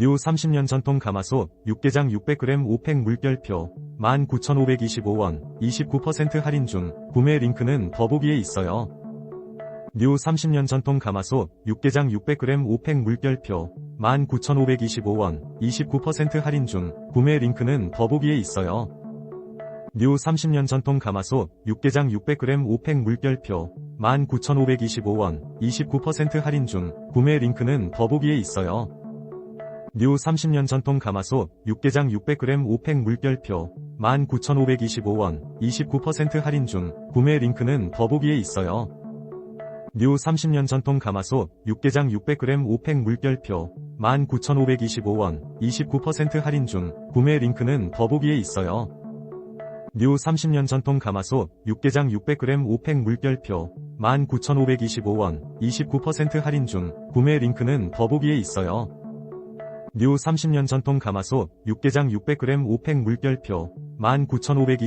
뉴 30년 전통 가마솥 6개장 600g 5팩 물결표 19,525원 29% 할인 중 구매 링크는 더보기에 있어요. 뉴 30년 전통 가마솥 6개장 600g 5팩 물결표 19,525원 29% 할인 중 구매 링크는 더보기에 있어요. 뉴 30년 전통 가마솥 6개장 600g 5팩 물결표 19,525원 29% 할인 중 구매 링크는 더보기에 있어요. 뉴 30년 전통 가마솥 6개장 600g 5팩 물결표 19,525원 29% 할인 중 구매 링크는 더보기에 있어요. 뉴 30년 전통 가마솥 6개장 600g 5팩 물결표 19,525원 29% 할인 중 구매 링크는 더보기에 있어요. 뉴 30년 전통 가마솥 6개장 600g 5팩 물결표 19,525원 29% 할인 중 구매 링크는 더보기에 있어요. 뉴 30년 전통 가마솥 6개장 600g 5팩 물결표 19,520